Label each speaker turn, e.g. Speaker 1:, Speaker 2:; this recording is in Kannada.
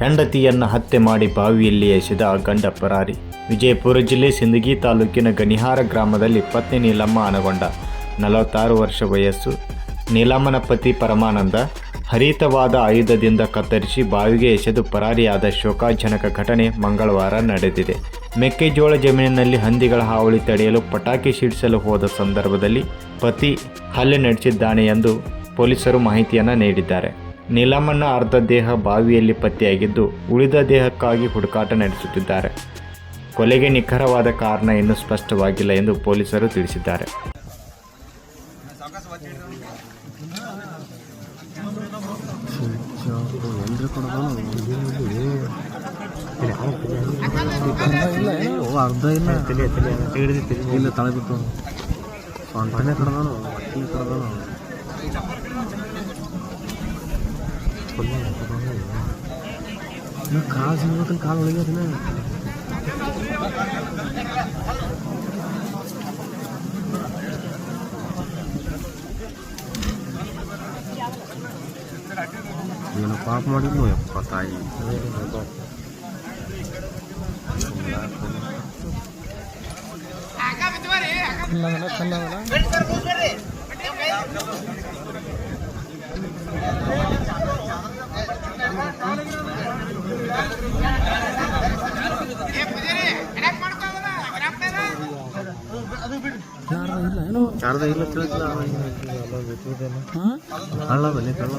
Speaker 1: ಹೆಂಡತಿಯನ್ನು ಹತ್ಯೆ ಮಾಡಿ ಬಾವಿಯಲ್ಲಿ ಎಸೆದ ಗಂಡ ಪರಾರಿ. ವಿಜಯಪುರ ಜಿಲ್ಲೆ ಸಿಂದಗಿ ತಾಲೂಕಿನ ಗಣಿಹಾರ ಗ್ರಾಮದಲ್ಲಿ ಪತ್ನಿ ನೀಲಮ್ಮ ಅನಗೊಂಡ ನಲವತ್ತಾರು ವರ್ಷ ವಯಸ್ಸು. ನೀಲಮ್ಮನ ಪತಿ ಪರಮಾನಂದ ಹರಿತವಾದ ಆಯುಧದಿಂದ ಕತ್ತರಿಸಿ ಬಾವಿಗೆ ಎಸೆದು ಪರಾರಿಯಾದ ಶೋಕಾಜನಕ ಘಟನೆ ಮಂಗಳವಾರ ನಡೆದಿದೆ. ಮೆಕ್ಕೆಜೋಳ ಜಮೀನಿನಲ್ಲಿ ಹಂದಿಗಳ ಹಾವಳಿ ತಡೆಯಲು ಪಟಾಕಿ ಸಿಡಿಸಲು ಹೋದ ಸಂದರ್ಭದಲ್ಲಿ ಪತಿ ಹಲ್ಲೆ ನಡೆಸಿದ್ದಾನೆ ಎಂದು ಪೊಲೀಸರು ಮಾಹಿತಿಯನ್ನು ನೀಡಿದ್ದಾರೆ. ನೀಲಮ್ಮನ ಅರ್ಧ ದೇಹ ಬಾವಿಯಲ್ಲಿ ಪತ್ತೆಯಾಗಿದ್ದು ಉಳಿದ ದೇಹಕ್ಕಾಗಿ ಹುಡುಕಾಟ ನಡೆಸುತ್ತಿದ್ದಾರೆ ಕೊಲೆಗೆ ನಿಖರವಾದ ಕಾರಣ ಇನ್ನೂ ಸ್ಪಷ್ಟವಾಗಿಲ್ಲ ಎಂದು ಪೊಲೀಸರು ತಿಳಿಸಿದ್ದಾರೆ
Speaker 2: ಸೊಂಟನೆ ಕಡ್ದಾನು ಹೊಟ್ಟೆ ಕಡ್ದಾನು ಕಾಲು ಸಿಗ್ಬೇಕಲ್ಲಿ ಕಾಲು ಒಳಗೆ ಅದನ್ನ ಏನು ಪಾಪ ಮಾಡಿದ್ಲು ಯಪ್ಪ ತಾಯಿ ಯಾರ್ದ ಇಲ್ಲ ತಿಳಿಸಿಲ್ಲ ಬಲ್ಲಿ ಕಳ್ಳ